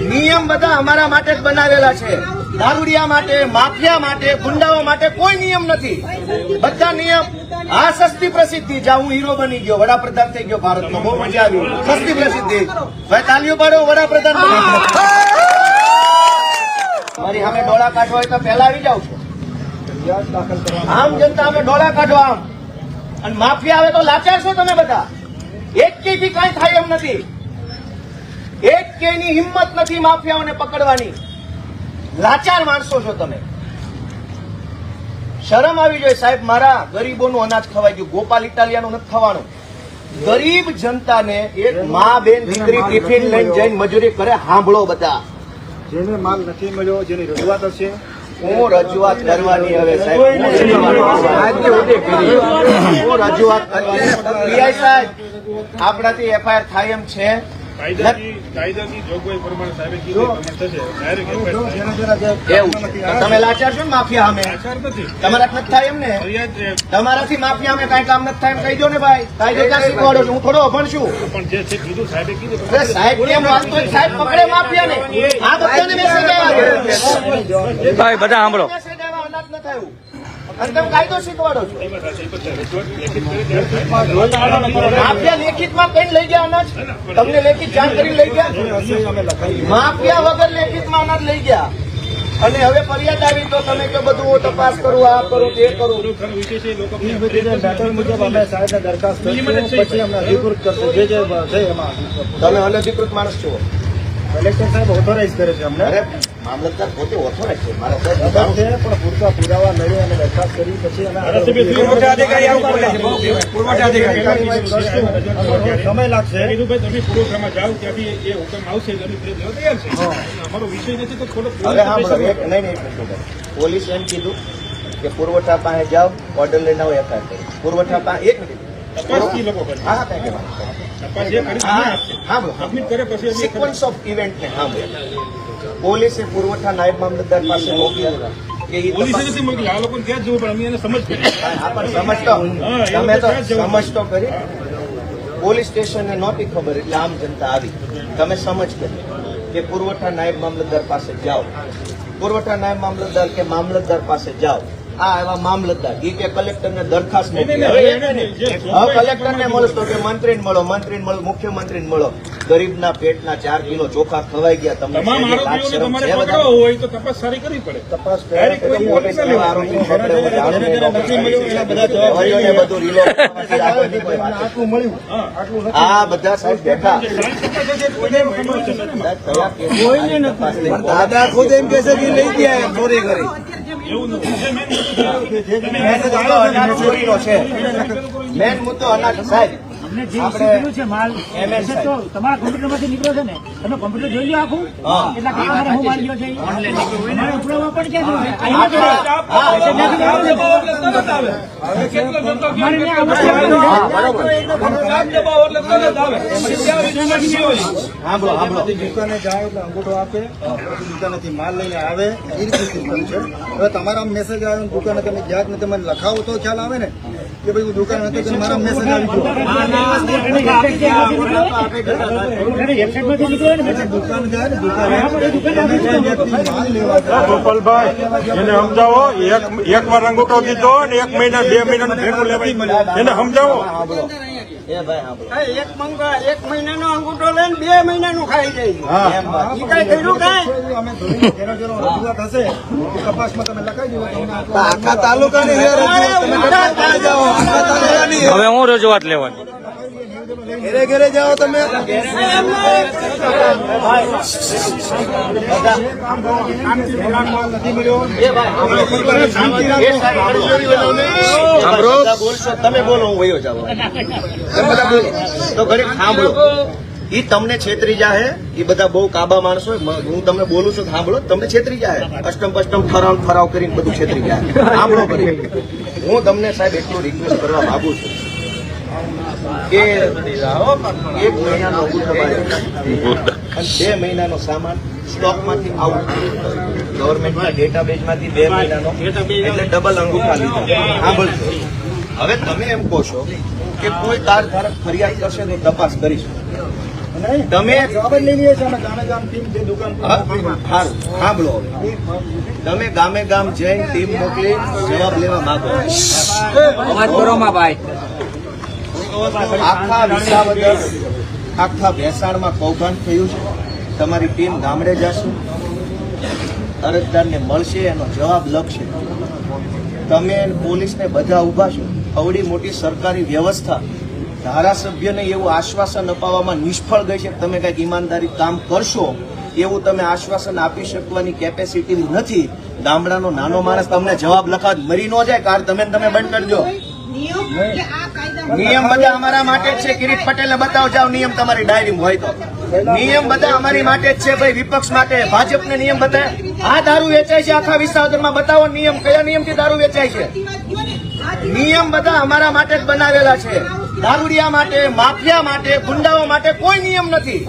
નિયમ બધા અમારા માટે જ બનાવેલા છે. દારૂડિયા માટે, માફિયા માટે, ગુંડાઓ માટે કોઈ નિયમ નથી. બધા નિયમ આ સસ્તી પ્રસિદ્ધિ જ્યાં હું હીરો બની ગયો, વડાપ્રધાન થઈ ગયો ભારતનો, બહુ મજા આવી. સસ્તી પ્રસિદ્ધિ. ભાઈ, તાલીઓ પાડો, વડાપ્રધાન મારી સામે ડોળા કાઢવા હોય તો પહેલા આવી છું આમ જનતા અમે ડોળા કાઢો આમ. અને માફિયા આવે તો લાચાર છો તમે બધા. એક થી કાંઈ થાય એમ નથી. એક કે ની હિંમત નથી માફિયાઓને પકડવાની. લાચાર માણસો છો તમે. શરમ આવી જોઈએ સાહેબ મારા ગરીબોનું અનાજ ખવાઈ ગયું ગોપાલ ઇટાલિયાનું નથી ખવાનું. ગરીબ જનતાને એક મા બેન દીકરી ટિફિન લઈને જઈને મજૂરી કરે સાંભળો બધા. જેને માલ નથી મળ્યો જેની રજૂઆત હશે. હું રજૂઆત કરવાની હવે સાહેબ. હું રજૂઆત કરવાની. સાહેબ આપણાથી એફઆઈઆર થાય એમ છે. તમે લાચાર છો ને માફિયા અમે તમારા નથી થાય એમ ને તમારાથી માફિયા અમે કાંઈ કામ નથી થાય એમ કહી દો ને ભાઈ. કાયદો ક્યાં શીખવાડો છો? હું થોડો અભણ છું. પણ જે છે કીધું સાહેબે સાહેબ કેમ વાત સાહેબ પકડે માફિયાને? આ બધાને મેસેજ આવ્યા. ભાઈ બધા સાંભળો. મેસેજ આવ્યા અનાજ ન થયું. અને તમે કાયદો શીખવાડો છો. માફિયા લેખિતમાં કઈ લઈ ગયા અનાજ? તમને લેખિત જાણ કરી લઈ ગયા? માફિયા વગર લેખિતમાં અનાજ લઈ ગયા. અને હવે ફરિયાદ આવી તો તમે કે બધું તપાસ કરું આ કરું તે કરું. તમે અનધિકૃત માણસ છો. કલેક્ટર સાહેબ ઓથોરાઇઝ કરે છે અમને. મામલતદાર પોતે ઓથોરાઇઝ છે. મારા સાહેબ ખબર છે પણ પૂરતા પુરાવા મેળવી અને દરખાસ્ત કરી પછી પુરવઠા અધિકારી આવું બોલે છે. કાર્યવાહી કરશું. સમય લાગશે. કીધું તમે પુરવઠામાં જાઓ ત્યાંથી એ હુકમ આવશે તૈયાર છે. અમારો વિષય નથી તો થોડો હવે હા નહીં નહીં. પોલીસ એમ કીધું કે પુરવઠા પાસે જાઓ ઓર્ડર લઈને આવો એફઆઈઆર કરો. પુરવઠા પાસે એક મિનિટ. સિક્વન્સ ઓફ ઇવેન્ટ ને હા બોલો. પોલીસે પુરવઠા નાયબ મામલતદાર પાસે મોકલી. આ લોકોને ત્યાં જ જવું પણ અમે સમજ તો કરી. પોલીસ સ્ટેશનને નહોતી ખબર એટલે આમ જનતા આવી. તમે સમજ કરી કે પુરવઠા નાયબ મામલતદાર પાસે જાઓ. પુરવઠા નાયબ મામલતદાર કે મામલતદાર પાસે જાઓ. આ એવા મામલતદાર. ઈ કે કલેક્ટરને દરખાસ્ત કલેક્ટરને મળો મંત્રી કે મંત્રીને મળો મંત્રીને મળો મુખ્યમંત્રીને મળો. ગરીબના પેટના ચાર કિલો ચોખા ખવાઈ ગયા તમને હોય તો તપાસ સારી કરવી પડે. તપાસ આ બધા સાહેબ બેઠા? દાદા ખુદ એમ કે છે કે લઈ ગયા ચોરી કરી. એવું નથી. અનાજ ચોરીનો છે. મેન મુદ્દો અનાજ સાહેબ. અમને જે આપણે ઇસ્યુ છે માલ. એમ એમ તો તમારા કોમ્પ્યુટરમાંથી નીકળ્યો છે ને. તમે કોમ્પ્યુટર જોઈ લો આખું. એટલા કામ મારે હું માલ ગયો છે તમારે ઉપડવામાં પણ જોયું? સાંભળો દુકાને જાય એટલે અંગૂઠો આપે. દુકાનેથી માલ લઈને આવે. એ રીતે સિસ્ટમ છે. હવે તમારા મેસેજ આવે દુકાને તમે ગયા જ નથી મને લખાવો તો ખ્યાલ આવે ને? કે ભાઈ હું દુકાન હતો તો મારા મેસેજ આવી ગયો. ગોપાલભાઈ એને સમજાવો, એક વાર અંગૂઠો દીધો ને એક મહિના, બે મહિનાનું ભેગું લેવાય. એને સમજાવો. એ ભાઈ એક મંગા એક મહિનાનો અંગૂઠો લઈને બે મહિનાનું ખાઈ જાય. ઈ કાંઈ કર્યું કાંઈ? તપાસમાં તમે લખાઈ દો? આખા તાલુકાની હવે હું રજૂઆત લેવાની ઘરે ઘરે જાઓ તમે. નથી મળ્યો એ એ બોલશો, તમે બોલો, હું વયો જાવ બધા બોલો. તો ઘડીક સાંભળો. ઈ તમને છેતરી જાહે, ઈ બધા બહુ કાબા માણસો હું. તમને બોલું છું, સાંભળો. તમને છેતરી જાહે. અષ્ટમ પષ્ટમ ફરાવ ફરાવ કરીને બધું છેતરી જાય સાંભળો કરી હું તમને સાહેબ એટલું રિક્વેસ્ટ કરવા માંગુ છું કે એક મહિનાનો બે મહિનાનો સામાન સ્ટોકમાંથી આઉટ ગવર્મેન્ટના ડેટાબેઝમાંથી બે મહિનાનો. એટલે ડબલ અંગૂઠા લીધા. સાંભળજો હવે તમે એમ કહો છો કે કોઈ કાર ધારક ફરિયાદ કરશે તો તપાસ કરીશું. તમે સાંભળો. તમે ગામે ગામ જઈને ટીમ મોકલી જવાબ લેવા માંગો. આખા વિસાવદર આખા ભેસાણમાં કૌભાંડ થયું છે. તમારી ટીમ ગામડે જશે અરજદારને મળશે એનો જવાબ લખશે. તમે પોલીસને બધા ઊભા છો. અવડી મોટી સરકારી વ્યવસ્થા. ધારાસભ્યને એવું આશ્વાસન અપાવવામાં નિષ્ફળ ગઈ છે કે તમે કંઈક ઈમાનદારી કામ કરશો એવું તમે આશ્વાસન આપી શકવાની કેપેસિટી નથી. ગામડાનો નાનો માણસ તમને જવાબ લખાવ મરી ન જાય કાર તમે તમે બંધ કરજો. નિયમ બધા અમારા માટે છે. કિરીટ પટેલે બતાવો જાવ નિયમ તમારી ડાયરીમાં હોય તો. નિયમ બધા અમારી માટે જ છે ભાઈ, વિપક્ષ માટે. ભાજપને નિયમ બધા આ દારૂ વેચાય છે આખા વિસાવદરમાં. બતાવો નિયમ, કયા નિયમથી દારૂ વેચાય છે? નિયમ બધા અમારા માટે જ બનાવેલા છે. દારૂડિયા માટે, માફિયા માટે, ગુંડાઓ માટે કોઈ નિયમ નથી.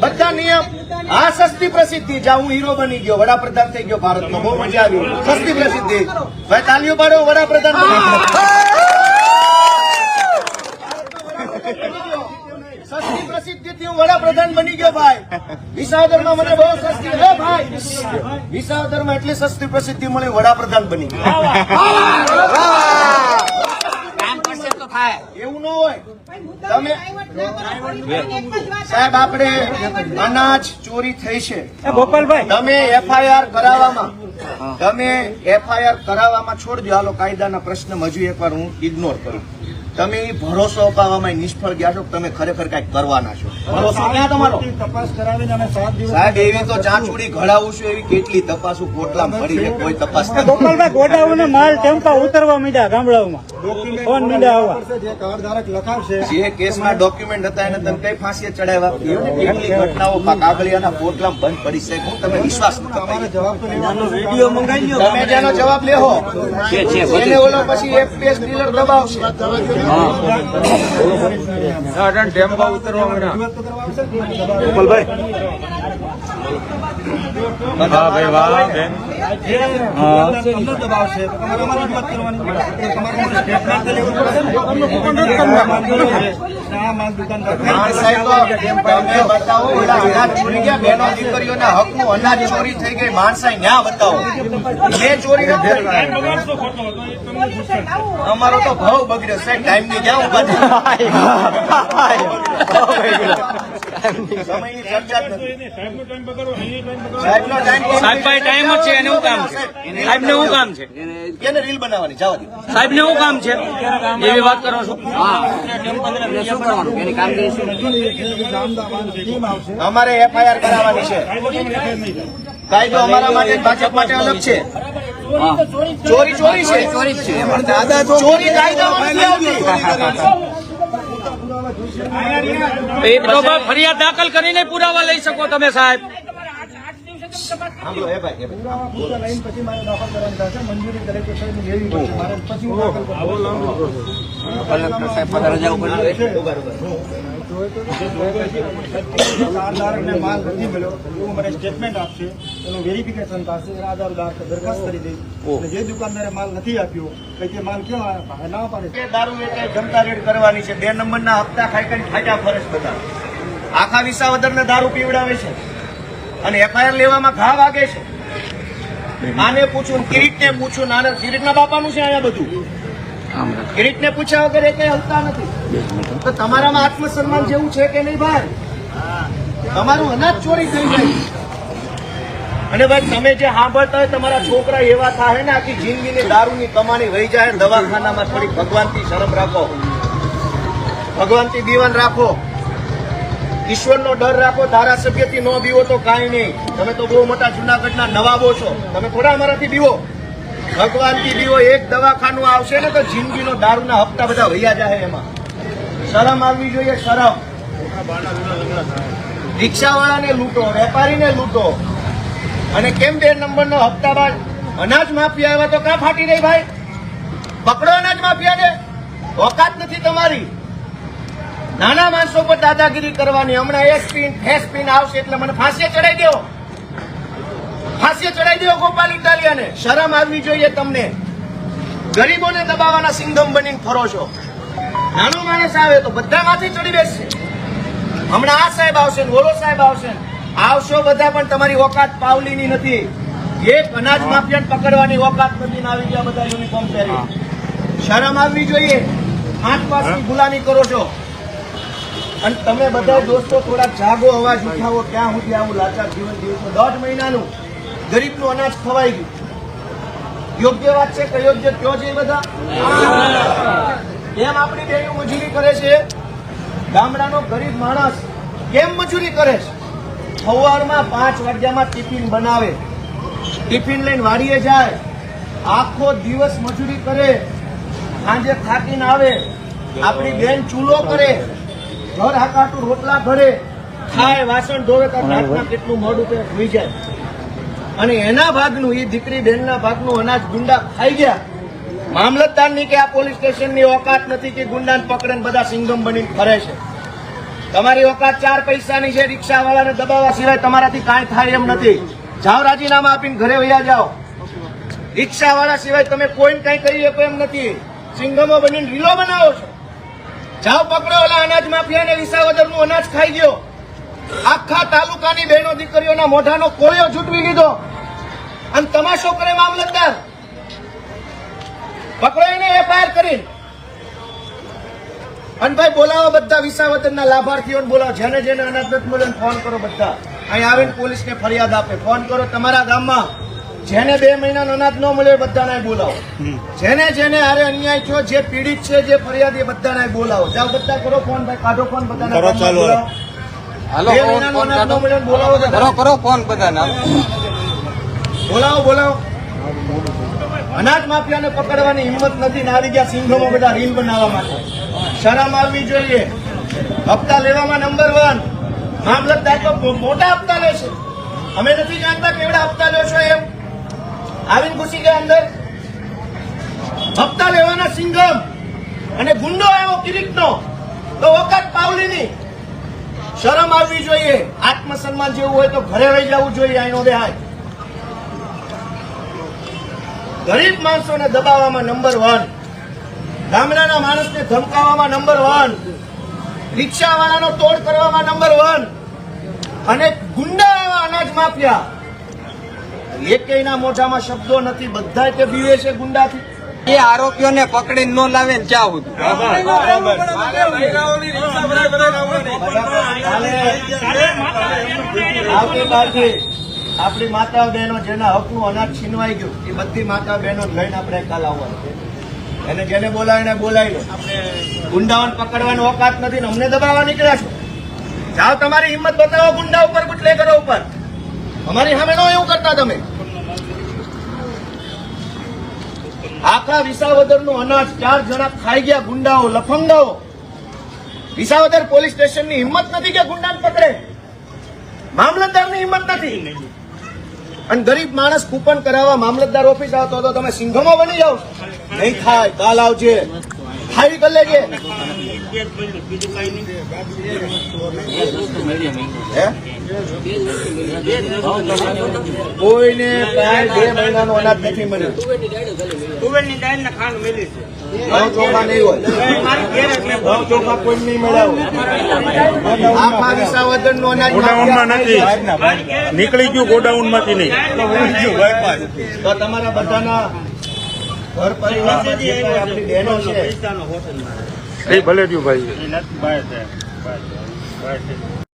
બધા નિયમ, આ સસ્તી પ્રસિદ્ધિ. જ્યાં હું હીરો બની ગયો, વડાપ્રધાન થઈ ગયો ભારતમાં બહુ મજા આવી. સસ્તી પ્રસિદ્ધિ. ભાઈ, તાલીઓ પાડો, વડાપ્રધાન બની ગયો. સસ્તી પ્રસિદ્ધિથી હું વડાપ્રધાન બની ગયો મને બહુ સસ્તી હે ભાઈ. વિસાવદરમાં એટલી સસ્તી પ્રસિદ્ધિ મળી વડાપ્રધાન બની એવું ન હોય. તમે સાહેબ આપણે અનાજ ચોરી થઈ છે. ગોપાલભાઈ. તમે એફઆઈઆર કરાવવામાં તમે એફઆઈઆર કરાવવામાં છોડજો. હાલો કાયદાના પ્રશ્ન હજુ એકવાર હું ઇગ્નોર કરું. તમે ભરોસો અપાવવામાં નિષ્ફળ ગયા છો કે તમે ખરેખર કંઈક કરવાના છો? ભરોસો ક્યાં તમારો? તપાસ કરાવીને અમે સાત દિવસ સાહેબ એવી તો ચાંચુડી ઘડાવું છું એવી કેટલી તપાસું કોટલા મળી છે કોઈ તપાસ ગોપાલભાઈ ગોડાઉને માલ ટેમ્પા ઉતરવા માંડ્યા ગામડાઓમાં. જે કાર્ડધારક લખાવશે. જે કેસમાં ડોક્યુમેન્ટ હતા એને તમે કઈ ફાંસીએ ચડાવ્યા? કેટલી ઘટનાઓ કાગળિયાના કોટલામાં બંધ પડી છે? હું તમે વિશ્વાસ ન તમારે જવાબ તો લેવાનો વીડિયો મંગાવી તમે જેનો જવાબ લેહો. એને ઓલો પછી એફપીએસ ડીલર દબાવશે. હા ભાઈ વાહ બેન. ને અનાજ ચોરી ગયા બહેનો દીકરીઓના હકનું અનાજ ચોરી થઈ ગઈ માણસાઈ ન્યા બતાવો મેં ચોરી અમારો તો ભાવ બગડ્યો. સાહેબ ટાઈમની ક્યાં ઊભા એને ટાઈમ જ છે એને શું કામ છે સાહેબને શું કામ છે એને રીલ બનાવવાની જવા દો સાહેબને શું કામ છે એવી વાત કરો છો ટીમ આવશે અમારે એફઆઈઆર કરાવવાની છે. કાયદો અમારા માટે ભાજપ માટે અલગ છે. ચોરી ચોરી છે. ચોરી છે. ચોરી કાયદામાં તો ફરિયાદ દાખલ કરીને પુરાવા લઈ શકો તમે સાહેબ. સાંભળો, એ ભાઈ, કરું કાર્ડધારકને માલ નથી મળ્યો એવું મને સ્ટેટમેન્ટ આપશે. એનું વેરિફિકેશન થશે એના આધાર દાખલ દરખાસ્ત કરી દઈશ. અને જે દુકાનદારે માલ નથી આપ્યો કે તે માલ ક્યાં ના પાડે? દારૂ વેચાય જનતા રેડ કરવાની છે. બે નંબરના હપ્તા ખાઈ કરીને ફાટા ફરજ બધા. આખા વિસાવદરને દારૂ પીવડાવે છે. અને એફઆઈઆર લેવામાં ઘા વાગે છે. આને પૂછું ને કિરીટને પૂછું ને ના કિરીટના બાપાનું છે અહીંયા બધું? કિરીટને પૂછ્યા વગર એ કઈ હલતા નથી. તો તમારામાં આત્મસન્માન જેવું છે કે નહીં ભાઈ? તમારું અનાજ ચોરી થઈ જાય અને ભાઈ, તમે જે સાંભળતા હોય તમારા છોકરા એવા થાય ને, આખી જિંદગીની દારૂની કમાણી વહી જાય, દવાખાનામાં થોડી ભગવાનથી શરમ રાખો. ભગવાનથી દીવાન રાખો. ઈશ્વરનો ડર રાખો, ધારાસભ્યથી ન બીવો તો કાંઈ નહીં. તમે તો બહુ મોટા જુનાગઢના નવાબો છો. તમે થોડા અમારાથી બીવો. ભગવાનથી દીવો એક દવાખાનું આવશે ને તો જિંદગીનો દારૂના હપ્તા બધા વૈયા જાય એમાં. શરમ આવવી જોઈએ, શરમ. રિક્ષાવાળાને લૂંટો, વેપારીને લૂંટો. અને કેમ બે નંબરનો હપ્તા બાદ અનાજ માફિયા આવ્યા તો ક્યાં ફાટી રહી ભાઈ? પકડો અનાજ માફિયાને. ઓકાત નથી તમારી. નાના માણસો પર દાદાગીરી કરવાની. હમણાં એક પિન ફેસ પિન આવશે એટલે મને ફાંસીએ ચડાઈ દો ફાંસીએ ચડાઈ દો ગોપાલ ઇટાલિયાને. શરમ આવવી જોઈએ તમને. ગરીબોને દબાવવાના સિંગમ બનીને ફરો છો. નાનો માણસ આવે તો બધા માથે ચડી બેસશે. હમણાં આ સાહેબ આવશે ને ઓલો સાહેબ આવશે આવશો બધા પણ તમારી ઓકાત પાવલીની નથી. એક અનાજ માફિયાને પકડવાની ઓકાત નથી ને આવી ગયા બધા યુનિફોર્મ પહેરી શરમ આવવી જોઈએ. આઠ પાસની ગુલામી કરો છો. અને તમે બધા દોસ્તો થોડા જાગો અવાજ ઉઠાવો. ક્યાં સુધી આવું લાચાર જીવન જીવશો દોઢ મહિનાનું. ગરીબનું અનાજ ખવાઈ ગયું. યોગ્ય વાત છે કે અયોગ્ય કયો છે બધા? કેમ આપણી બહેનો મજૂરી કરે છે? ગામડાનો ગરીબ માણસ કેમ મજૂરી કરે છે? સવારમાં પાંચ વાગ્યામાં ટિફિન બનાવે. ટિફિન લઈને વાડીએ જાય. આખો દિવસ મજૂરી કરે. સાંજે થાકીને આવે. આપણી બેન ચૂલો કરે. ઘર હાકાટું રોટલા ભરે. ખાય, વાસણ ધોવે તો કેટલું મોડું કે હોઈ જાય. અને એના ભાગનું એ દીકરી બેનના ભાગનું અનાજ ગુંડા ખાઈ ગયા. મામલતદારની કે આ પોલીસ સ્ટેશનની ઓકાત નથી કે ગુંડાને પકડે બધા સિંગમ બનીને ફરે છે. તમારી ઓકાત ચાર પૈસાની છે, રિક્ષાવાળાને દબાવવા સિવાય તમારાથી કાંઈ થાય એમ નથી. જાઓ રાજીનામા આપીને ઘરે વયા જાઓ. રિક્ષાવાળા સિવાય તમે કોઈને કાંઈ કરી શકો એમ નથી. સિંગમો બનીને રીલો બનાવો છો. જાઓ પકડો ઓલા અનાજ માફિયાને વિસાવદરનું અનાજ ખાઈ ગયો. આખા તાલુકાની બહેનો દીકરીઓના મોઢાનો કોળિયો છૂટવી લીધો અને તમાશો કરે મામલતદાર. પકડો એફઆઈઆર કરી અને ભાઈ બોલાવો બધા વિસાવદરના લાભાર્થીઓને બોલાવો. જેને જેને અનાજ નથી મળે ફોન કરો બધા. અહીં આવીને પોલીસને ફરિયાદ આપે. ફોન કરો તમારા ગામમાં. જેને બે મહિનાનો અનાજ ન મળે બધાને બોલાવો. જેને જેને આરે અન્યાય થયો જે પીડિત છે જે ફરિયાદ એ બધાને બોલાવો. જાઓ બધા કરો ફોન ભાઈ. કાઢો ફોન બધાને બોલાવો. બે ફોન બોલાવો બધા. કરો ફોન બધાને બોલાવો બોલાવો. અનાજ માફિયાને પકડવાની હિંમત નથી. ને આવી ગયા સિંઘોમાં બધા રીલ બનાવવા માટે. શરમ આવવી જોઈએ. હપ્તા લેવામાં નંબર વન મામલતદાર તો મોટા હપ્તા લે છે અમે નથી જાણતા કેવડા હપ્તા લો છો એમ. આવીને ઘૂસી ગયા અંદર. હપ્તા લેવાના સિંઘમ. અને ગુંડો આવ્યો કિરીટનો. તો વખત પાવલીની. શરમ આવવી જોઈએ. આત્મસન્માન જેવું હોય તો ઘરે રહી જવું જોઈએ આનો દેહાય. ગરીબ માણસોને દબાવવામાં નંબર વન ગામડાના માણસને ધમકાવવામાં નંબર વન રિક્ષાવાળાનો તોડ કરવામાં નંબર વન અને ગુંડા એવા અનાજ માફિયા. એકેયના મોઢામાં શબ્દો નથી બધા તે બીવે છે ગુંડાથી. એ આરોપીઓને પકડીને ન લાવે ને સુધી? આપણી માતા બહેનો જેના હકનું અનાજ છીનવાઈ ગયું, એ બધી માતા બહેનો લઈને આપણે કાલ આવવાનું એને જેને બોલાવીને બોલાવી લો. ગુંડાઓને પકડવાની ઓકાત નથી ને અમને દબાવવા નીકળ્યા છો. જાઓ તમારી હિંમત બતાવો ગુંડા ઉપર બુટલેગરો ઉપર. અમારી સામે ન એવું કરતા તમે. આખા વિસાવદરનું અનાજ ચાર જણા ખાઈ ગયા ગુંડાઓ, લફંગાઓ. વિસાવદર પોલીસ સ્ટેશનની હિંમત નથી કે ગુંડાને પકડે. મામલતદારની હિંમત નથી. અને ગરીબ માણસ કૂપન કરાવવા મામલતદાર ઓફિસ આવતો હતો તમે સિંઘમો બની જાઓ. નહીં થાય, કાલ આવજે. ખાઈ કરી લેજે? કોઈને કાંઈ બે મહિનાનું અનાજ નથી મળ્યું. તુવેરની દાળ ને ખાંડ મેલી છે ચોખા નહીં હોય. ચોખા કોઈ નહીં મળ્યા આખા વિસાવદરનું અનાજ ગોડાઉનમાં નથી. નીકળી ગયું ગોડાઉનમાંથી નહીં. તો તમારા બધાના ઘર પરિવારમાં જે કાંઈ આપણી બહેનો છે. એ ભલે ભાઈ.